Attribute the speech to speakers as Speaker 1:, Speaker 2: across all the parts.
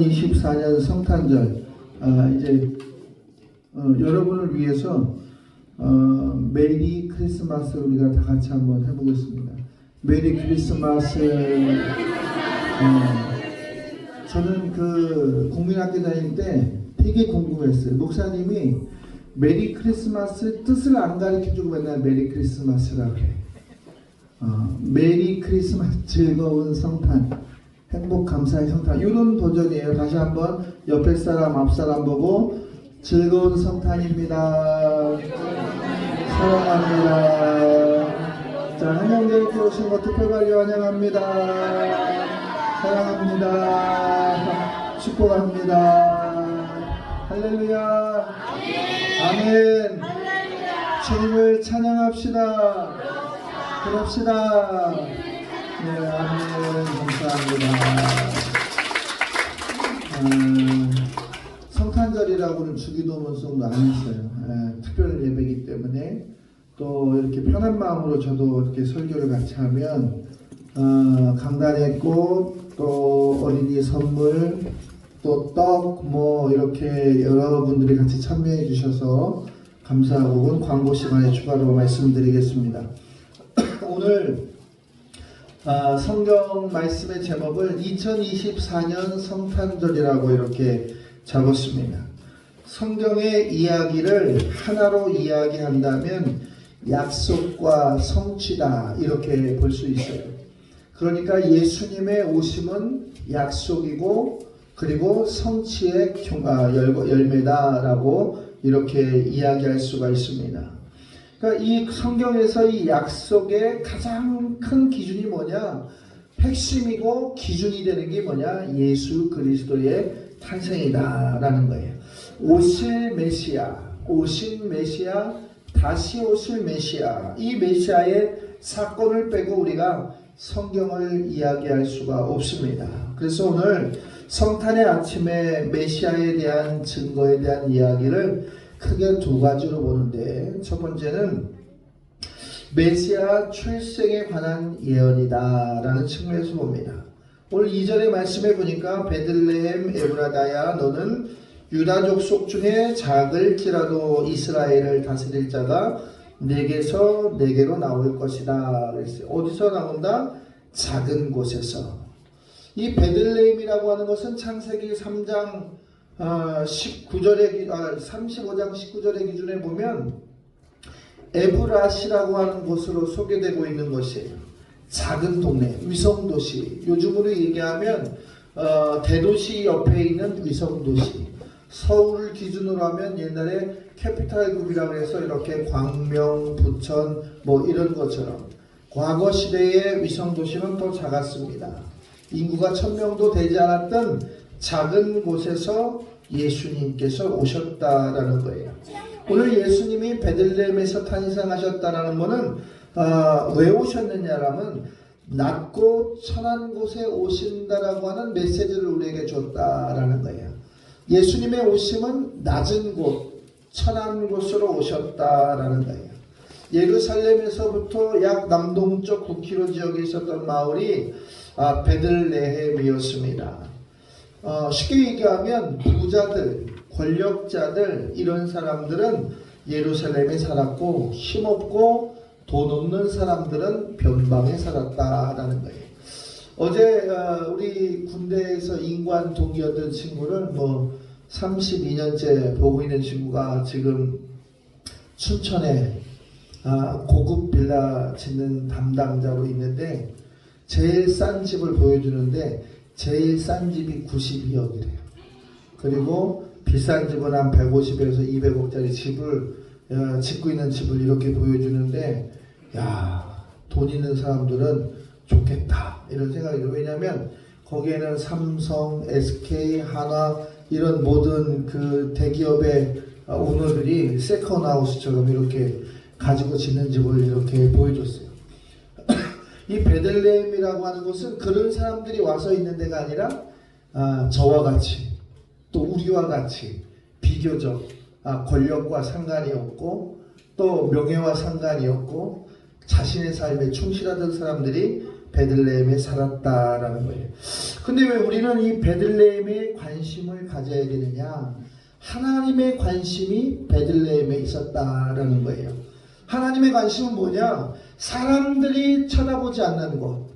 Speaker 1: 2024년 성탄절 아, 이제 어, 여러분을 위해서 어, 메리 크리스마스 우리가 다 같이 한번 해보겠습니다. 메리 크리스마스. 어, 저는 그 국민학교 다닐 때 되게 궁금했어요. 목사님이 메리 크리스마스 뜻을 안 가르쳐주고 맨날 메리 크리스마스라 그래. 어, 메리 크리스마스 즐거운 성탄 행복 감사의 성탄. 이런 버전이에요. 다시 한번 옆에 사람 앞 사람 보고 즐거운 성탄입니다. 사랑합니다. 자 한영대에 오신 거 특별관리 환영합니다. 사랑합니다. 축복합니다. 할렐루야. 아멘. 주님을 찬양합시다. 그럽시다. 네. 감사합니다. 음, 성탄절이라고는 주기도문송도 안 했어요. 예, 특별 예배이기 때문에 또 이렇게 편한 마음으로 저도 이렇게 설교를 같이 하면 어, 강단의 꽃, 또 어린이 선물, 또 떡, 뭐 이렇게 여러분들이 같이 참여해 주셔서 감사하고 광고 시간에 추가로 말씀드리겠습니다. 오늘 아, 성경 말씀의 제목을 2024년 성탄절이라고 이렇게 잡았습니다. 성경의 이야기를 하나로 이야기한다면 약속과 성취다 이렇게 볼 수 있어요. 그러니까 예수님의 오심은 약속이고 그리고 성취의 열매다라고 이렇게 이야기할 수가 있습니다. 그러니까 이 성경에서 이 약속의 가장 큰 기준이 뭐냐? 핵심이고 기준이 되는 게 뭐냐? 예수 그리스도의 탄생이다라는 거예요. 오실 메시아, 오신 메시아, 다시 오실 메시아. 이 메시아의 사건을 빼고 우리가 성경을 이야기할 수가 없습니다. 그래서 오늘 성탄의 아침에 메시아에 대한 증거에 대한 이야기를 크게 두 가지로 보는데 첫 번째는 메시아 출생에 관한 예언이다 라는 측면에서 봅니다. 오늘 2절의 말씀에 보니까 베들레헴 에브라다야 너는 유다족 속 중에 작을지라도 이스라엘을 다스릴 자가 내게서 내게로 나올 것이다 그랬어요. 어디서 나온다? 작은 곳에서. 이 베들레헴이라고 하는 것은 창세기 3장 아, 19절의 아, 35장 19절의 기준에 보면 에브라시라고 하는 곳으로 소개되고 있는 것이에요. 작은 동네, 위성 도시. 요즘으로 얘기하면 어, 대도시 옆에 있는 위성 도시. 서울을 기준으로 하면 옛날에 캐피탈급이라고 해서 이렇게 광명, 부천 뭐 이런 것처럼 과거 시대의 위성 도시는 더 작았습니다. 인구가 천명도 되지 않았던 작은 곳에서 예수님께서 오셨다라는 거예요. 오늘 예수님이 베들레헴에서 탄생하셨다라는 것은 어, 왜 오셨느냐라면 낮고 천한 곳에 오신다라고 하는 메시지를 우리에게 줬다라는 거예요. 예수님의 오심은 낮은 곳, 천한 곳으로 오셨다라는 거예요. 예루살렘에서부터 약 남동쪽 9km 지역에 있었던 마을이 아, 베들레헴이었습니다. 어, 쉽게 얘기하면 부자들, 권력자들 이런 사람들은 예루살렘에 살았고 힘없고 돈 없는 사람들은 변방에 살았다라는 거예요. 어제 어, 우리 군대에서 인관 동기였던 친구를 뭐 32년째 보고 있는 친구가 지금 춘천에 아, 고급 빌라 짓는 담당자로 있는데 제일 싼 집을 보여주는데 제일 싼 집이 92억이래요. 그리고 비싼 집은 한 150에서 200억짜리 집을 어, 짓고 있는 집을 이렇게 보여주는데 야, 돈 있는 사람들은 좋겠다 이런 생각이 들어요. 왜냐하면 거기에는 삼성, SK, 한화 이런 모든 그 대기업의 어, 오너들이 세컨하우스처럼 이렇게 가지고 짓는 집을 이렇게 보여줬어요. 이 베들레헴이라고 하는 곳은 그런 사람들이 와서 있는 데가 아니라 아, 저와 같이 또 우리와 같이 비교적 아, 권력과 상관이 없고 또 명예와 상관이 없고 자신의 삶에 충실하던 사람들이 베들레헴에 살았다라는 거예요. 근데 왜 우리는 이 베들레헴에 관심을 가져야 되느냐? 하나님의 관심이 베들레헴에 있었다라는 거예요. 하나님의 관심은 뭐냐? 사람들이 쳐다보지 않는 곳,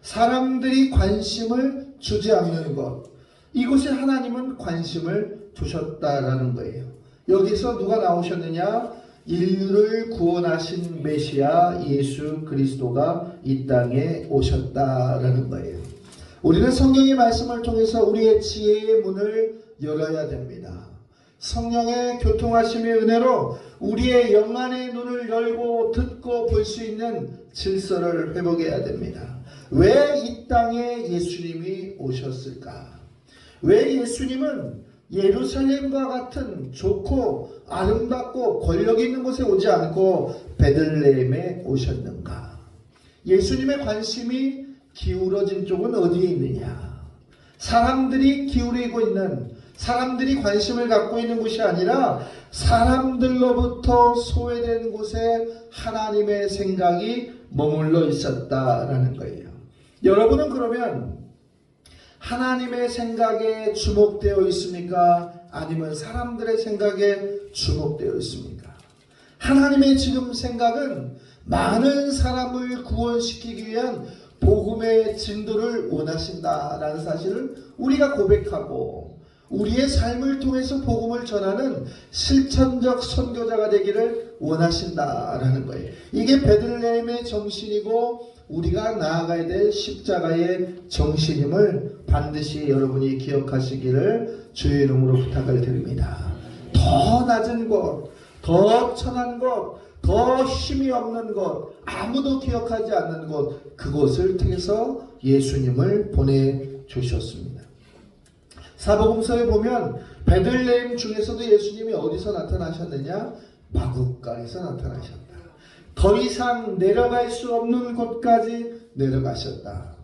Speaker 1: 사람들이 관심을 주지 않는 곳, 이곳에 하나님은 관심을 두셨다라는 거예요. 여기서 누가 나오셨느냐? 인류를 구원하신 메시아 예수 그리스도가 이 땅에 오셨다라는 거예요. 우리는 성경의 말씀을 통해서 우리의 지혜의 문을 열어야 됩니다. 성령의 교통하심의 은혜로 우리의 영안의 눈을 열고 듣고 볼 수 있는 질서를 회복해야 됩니다. 왜 이 땅에 예수님이 오셨을까? 왜 예수님은 예루살렘과 같은 좋고 아름답고 권력 있는 곳에 오지 않고 베들레헴에 오셨는가? 예수님의 관심이 기울어진 쪽은 어디에 있느냐? 사람들이 기울이고 있는 사람들이 관심을 갖고 있는 곳이 아니라 사람들로부터 소외된 곳에 하나님의 생각이 머물러 있었다라는 거예요. 여러분은 그러면 하나님의 생각에 주목되어 있습니까? 아니면 사람들의 생각에 주목되어 있습니까? 하나님의 지금 생각은 많은 사람을 구원시키기 위한 복음의 진도를 원하신다라는 사실을 우리가 고백하고 우리의 삶을 통해서 복음을 전하는 실천적 선교자가 되기를 원하신다라는 거예요. 이게 베들레헴의 정신이고 우리가 나아가야 될 십자가의 정신임을 반드시 여러분이 기억하시기를 주의 이름으로 부탁을 드립니다. 더 낮은 곳, 더 천한 곳, 더 힘이 없는 곳, 아무도 기억하지 않는 곳, 그곳을 통해서 예수님을 보내주셨습니다. 사복음서에 보면 베들레헴 중에서도 예수님이 어디서 나타나셨느냐? 마국간에서 나타나셨다. 더 이상 내려갈 수 없는 곳까지 내려가셨다.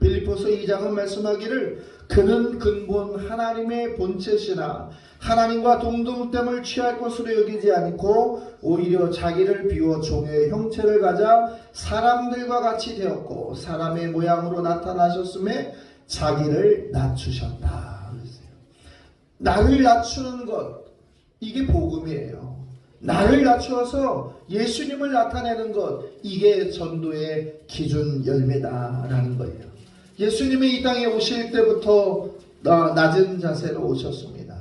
Speaker 1: 빌리포스 2장은 말씀하기를 그는 근본 하나님의 본체시나 하나님과 동등됨을 취할 것으로 여기지 않고 오히려 자기를 비워 종의 형체를 가져 사람들과 같이 되었고 사람의 모양으로 나타나셨음에 자기를 낮추셨다. 나를 낮추는 것 이게 복음이에요. 나를 낮추어서 예수님을 나타내는 것 이게 전도의 기준 열매다라는 거예요. 예수님이 이 땅에 오실 때부터 낮은 자세로 오셨습니다.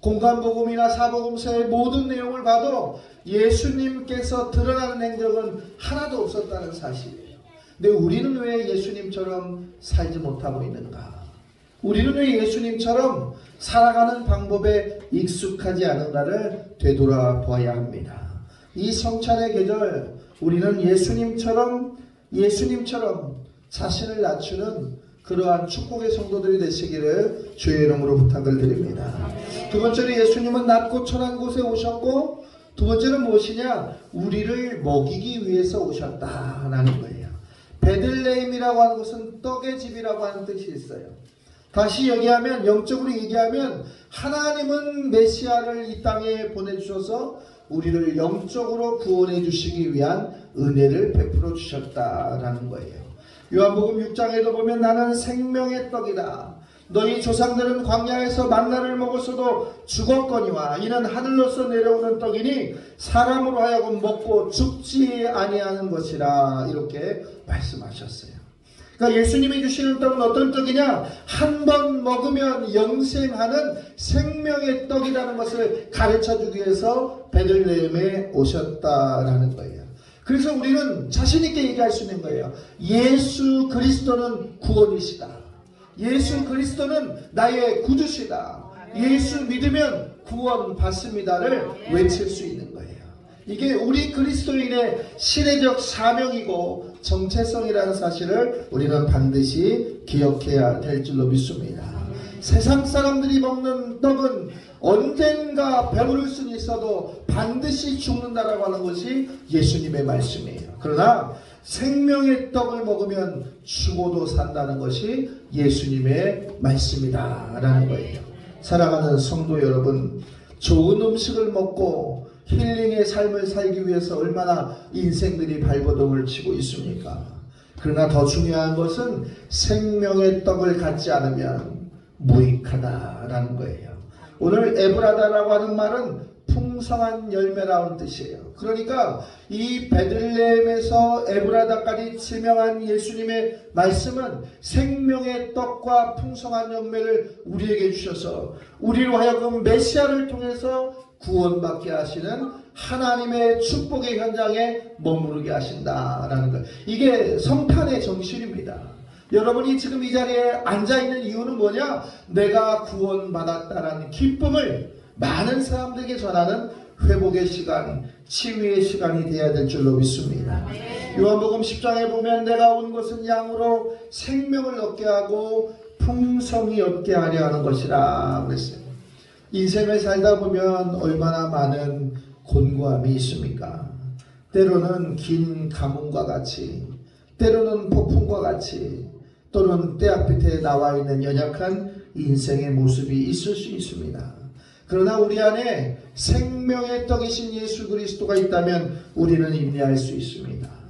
Speaker 1: 공간복음이나 사복음서의 모든 내용을 봐도 예수님께서 드러나는 행적은 하나도 없었다는 사실이에요. 근데 우리는 왜 예수님처럼 살지 못하고 있는가? 우리는 왜 예수님처럼 살아가는 방법에 익숙하지 않은가를 되돌아봐야 합니다. 이 성찬의 계절 우리는 예수님처럼 예수님처럼 자신을 낮추는 그러한 축복의 성도들이 되시기를 주의 이름으로 부탁을 드립니다. 두 번째로 예수님은 낮고 천한 곳에 오셨고 두 번째는 무엇이냐? 우리를 먹이기 위해서 오셨다라는 거예요. 베들레헴이라고 하는 것은 떡의 집이라고 하는 뜻이 있어요. 다시 얘기하면 영적으로 얘기하면 하나님은 메시아를 이 땅에 보내주셔서 우리를 영적으로 구원해 주시기 위한 은혜를 베풀어 주셨다라는 거예요. 요한복음 6장에도 보면 나는 생명의 떡이다. 너희 조상들은 광야에서 만나를 먹었어도 죽었거니와 이는 하늘로서 내려오는 떡이니 사람으로 하여금 먹고 죽지 아니하는 것이라 이렇게 말씀하셨어요. 그러니까 예수님이 주시는 떡은 어떤 떡이냐? 한 번 먹으면 영생하는 생명의 떡이라는 것을 가르쳐 주기 위해서 베들레헴에 오셨다라는 거예요. 그래서 우리는 자신 있게 얘기할 수 있는 거예요. 예수 그리스도는 구원이시다. 예수 그리스도는 나의 구주시다. 예수 믿으면 구원 받습니다를 외칠 수 있는 거예요. 이게 우리 그리스도인의 시대적 사명이고 정체성이라는 사실을 우리는 반드시 기억해야 될 줄로 믿습니다. 세상 사람들이 먹는 떡은 언젠가 배부를 수는 있어도 반드시 죽는다라고 하는 것이 예수님의 말씀이에요. 그러나 생명의 떡을 먹으면 죽어도 산다는 것이 예수님의 말씀이다라는 거예요. 사랑하는 성도 여러분, 좋은 음식을 먹고 힐링의 삶을 살기 위해서 얼마나 인생들이 발버둥을 치고 있습니까? 그러나 더 중요한 것은 생명의 떡을 갖지 않으면 무익하다라는 거예요. 오늘 에브라다라고 하는 말은 풍성한 열매라는 뜻이에요. 그러니까 이 베들레헴에서 에브라다까지 지명한 예수님의 말씀은 생명의 떡과 풍성한 열매를 우리에게 주셔서 우리로 하여금 메시아를 통해서 구원받게 하시는 하나님의 축복의 현장에 머무르게 하신다라는 것. 이게 성탄의 정신입니다. 여러분이 지금 이 자리에 앉아 있는 이유는 뭐냐? 내가 구원받았다라는 기쁨을 많은 사람들에게 전하는 회복의 시간, 치유의 시간이 되어야 될 줄로 믿습니다. 요한복음 10장에 보면 내가 온 것은 양으로 생명을 얻게 하고 풍성히 얻게 하려 하는 것이라 그랬어요. 인생을 살다 보면 얼마나 많은 곤고함이 있습니까? 때로는 긴 가뭄과 같이, 때로는 폭풍과 같이, 또는 때앞에 나와 있는 연약한 인생의 모습이 있을 수 있습니다. 그러나 우리 안에 생명의 떡이신 예수 그리스도가 있다면 우리는 임리할 수 있습니다.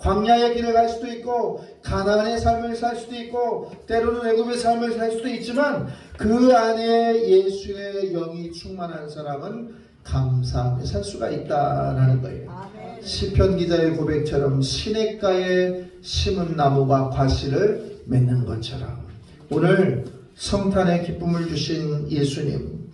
Speaker 1: 광야의 길을 갈 수도 있고 가나안의 삶을 살 수도 있고 때로는 애굽의 삶을 살 수도 있지만 그 안에 예수의 영이 충만한 사람은 감사하며 살 수가 있다라는 거예요. 시편 기자의 고백처럼 시냇가에 심은 나무가 과실을 맺는 것처럼 오늘 성탄의 기쁨을 주신 예수님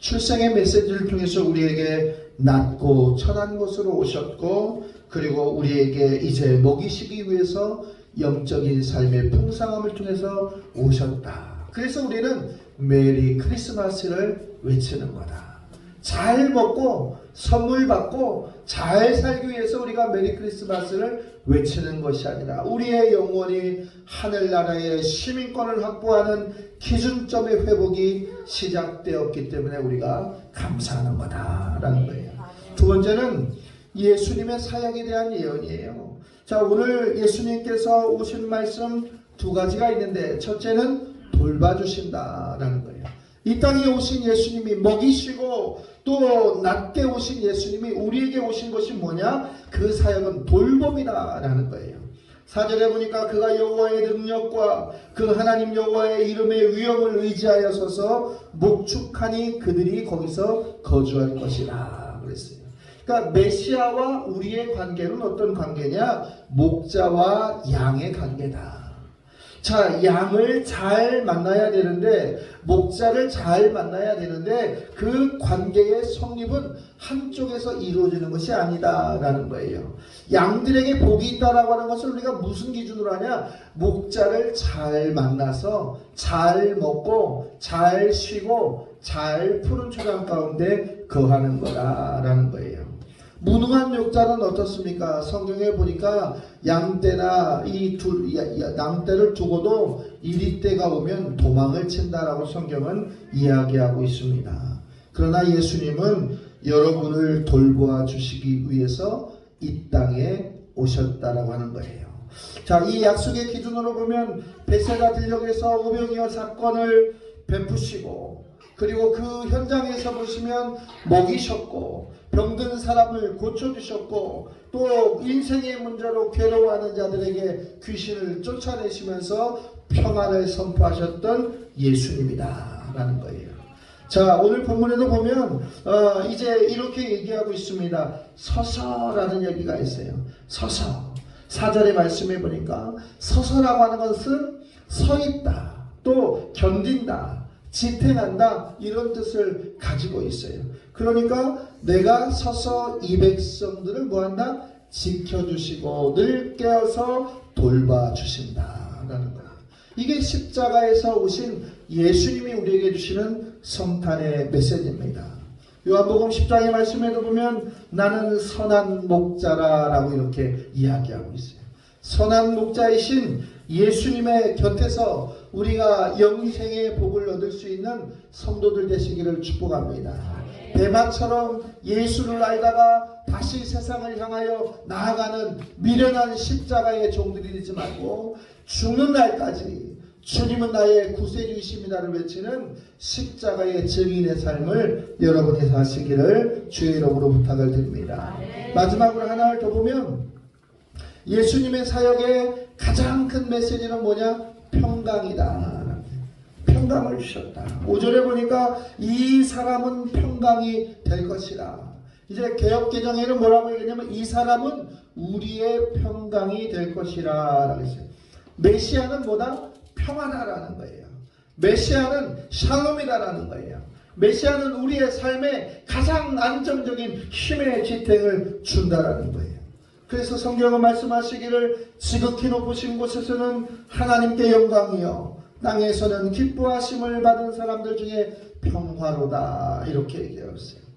Speaker 1: 출생의 메시지를 통해서 우리에게 낮고 천한 곳으로 오셨고 그리고 우리에게 이제 먹이시기 위해서 영적인 삶의 풍성함을 통해서 오셨다. 그래서 우리는 메리 크리스마스를 외치는 거다. 잘 먹고 선물 받고 잘 살기 위해서 우리가 메리 크리스마스를 외치는 것이 아니라 우리의 영혼이 하늘나라의 시민권을 확보하는 기준점의 회복이 시작되었기 때문에 우리가 감사하는 거다라는 거예요. 두 번째는 예수님의 사역에 대한 예언이에요. 자, 오늘 예수님께서 오신 말씀 두 가지가 있는데 첫째는 돌봐주신다라는 거예요. 이 땅에 오신 예수님이 먹이시고 또 낮게 오신 예수님이 우리에게 오신 것이 뭐냐? 그 사역은 돌봄이다라는 거예요. 사절에 보니까 그가 여호와의 능력과 그 하나님 여호와의 이름의 위엄을 의지하여 서서 목축하니 그들이 거기서 거주할 것이라 그랬어요. 그러니까 메시아와 우리의 관계는 어떤 관계냐? 목자와 양의 관계다. 자, 양을 잘 만나야 되는데, 목자를 잘 만나야 되는데, 그 관계의 성립은 한쪽에서 이루어지는 것이 아니다라는 거예요. 양들에게 복이 있다라고 하는 것을 우리가 무슨 기준으로 하냐? 목자를 잘 만나서, 잘 먹고, 잘 쉬고, 잘 푸른 초장 가운데 거하는 거다라는 거예요. 무능한 욕자는 어떻습니까? 성경에 보니까 양떼나 이 둘, 양떼를 두고도 이리떼가 오면 도망을 친다라고 성경은 이야기하고 있습니다. 그러나 예수님은 여러분을 돌보아 주시기 위해서 이 땅에 오셨다라고 하는 거예요. 자, 이 약속의 기준으로 보면 베세다 들녘에서 오병이어 사건을 베푸시고 그리고 그 현장에서 보시면 먹이셨고 병든 사람을 고쳐주셨고 또 인생의 문제로 괴로워하는 자들에게 귀신을 쫓아내시면서 평안을 선포하셨던 예수님이다 라는 거예요. 자 오늘 본문에도 보면 어, 이제 이렇게 얘기하고 있습니다. 서서라는 얘기가 있어요. 서서 사절의 말씀해 보니까 서서라고 하는 것은 서 있다 또 견딘다 지탱한다 이런 뜻을 가지고 있어요. 그러니까 내가 서서 이 백성들을 뭐한다? 지켜주시고 늘 깨어서 돌봐주신다라는 거야. 이게 십자가에서 오신 예수님이 우리에게 주시는 성탄의 메시지입니다. 요한복음 10장의 말씀에도 보면 나는 선한 목자라라고 이렇게 이야기하고 있어요. 선한 목자이신 예수님의 곁에서 우리가 영생의 복을 얻을 수 있는 성도들 되시기를 축복합니다. 대마처럼 예수를 알다가 다시 세상을 향하여 나아가는 미련한 십자가의 종들이 되지 말고 죽는 날까지 주님은 나의 구세주이십니다를 외치는 십자가의 증인의 삶을 여러분이 사시기를 주의 이름으로 부탁을 드립니다. 마지막으로 하나를 더 보면 예수님의 사역에 가장 큰 메시지는 뭐냐? 평강이다. 평강을 주셨다. 5절에 보니까 이 사람은 평강이 될 것이다. 이제 개혁 개정에는 뭐라고 얘기했냐면 이 사람은 우리의 평강이 될 것이라 라고 했어요. 메시아는 뭐다? 평안하라는 거예요. 메시아는 샬롬이다라는 거예요. 메시아는 우리의 삶에 가장 안정적인 힘의 지탱을 준다라는 거예요. 그래서 성경은 말씀하시기를 지극히 높으신 곳에서는 하나님께 영광이요 땅에서는 기뻐하심을 받은 사람들 중에 평화로다 이렇게 얘기했어요.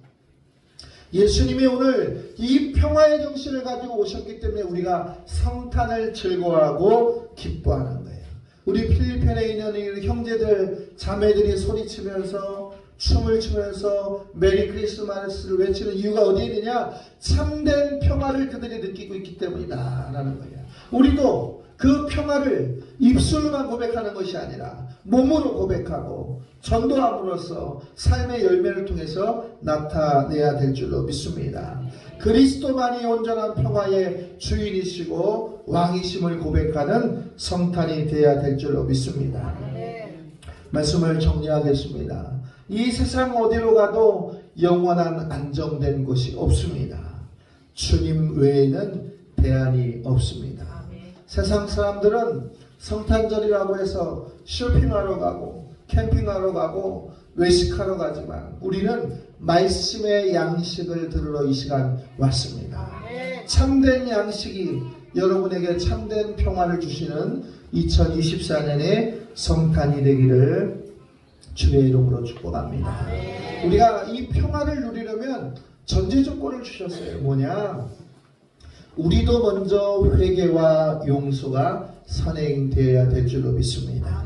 Speaker 1: 예수님이 오늘 이 평화의 정신을 가지고 오셨기 때문에 우리가 성탄을 즐거워하고 기뻐하는 거예요. 우리 필리핀에 있는 이 형제들, 자매들이 소리치면서 춤을 추면서 메리 크리스마스를 외치는 이유가 어디에 있느냐? 참된 평화를 그들이 느끼고 있기 때문이다. 라는 거예요. 우리도 그 평화를 입술로만 고백하는 것이 아니라 몸으로 고백하고 전도함으로써 삶의 열매를 통해서 나타내야 될 줄로 믿습니다. 그리스도만이 온전한 평화의 주인이시고 왕이심을 고백하는 성탄이 되어야 될 줄로 믿습니다. 말씀을 정리하겠습니다. 이 세상 어디로 가도 영원한 안정된 곳이 없습니다. 주님 외에는 대안이 없습니다. 세상 사람들은 성탄절이라고 해서 쇼핑하러 가고 캠핑하러 가고 외식하러 가지만 우리는 말씀의 양식을 들으러 이 시간 왔습니다. 참된 양식이 여러분에게 참된 평화를 주시는 2024년의 성탄이 되기를 주의 이름으로 축복합니다. 우리가 이 평화를 누리려면 전제 조건을 주셨어요. 뭐냐? 우리도 먼저 회개와 용서가 선행되어야 될 줄로 믿습니다.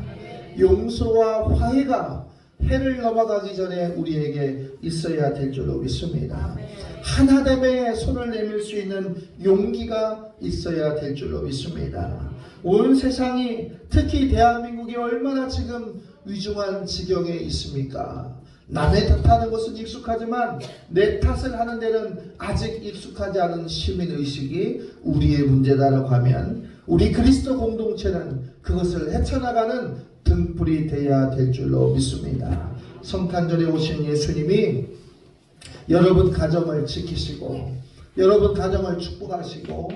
Speaker 1: 용서와 화해가 해를 넘어가기 전에 우리에게 있어야 될 줄로 믿습니다. 하나됨에 손을 내밀 수 있는 용기가 있어야 될 줄로 믿습니다. 온 세상이 특히 대한민국이 얼마나 지금 위중한 지경에 있습니까? 남의 탓하는 것은 익숙하지만 내 탓을 하는 데는 아직 익숙하지 않은 시민 의식이 우리의 문제다라고 하면 우리 그리스도 공동체는 그것을 헤쳐나가는 등불이 되어야 될 줄로 믿습니다. 성탄절에 오신 예수님이 여러분 가정을 지키시고 여러분 가정을 축복하시고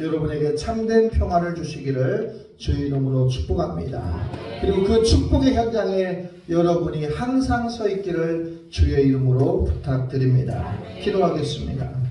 Speaker 1: 여러분에게 참된 평화를 주시기를 주의 이름으로 축복합니다. 그리고 그 축복의 현장에 여러분이 항상 서 있기를 주의 이름으로 부탁드립니다. 기도하겠습니다.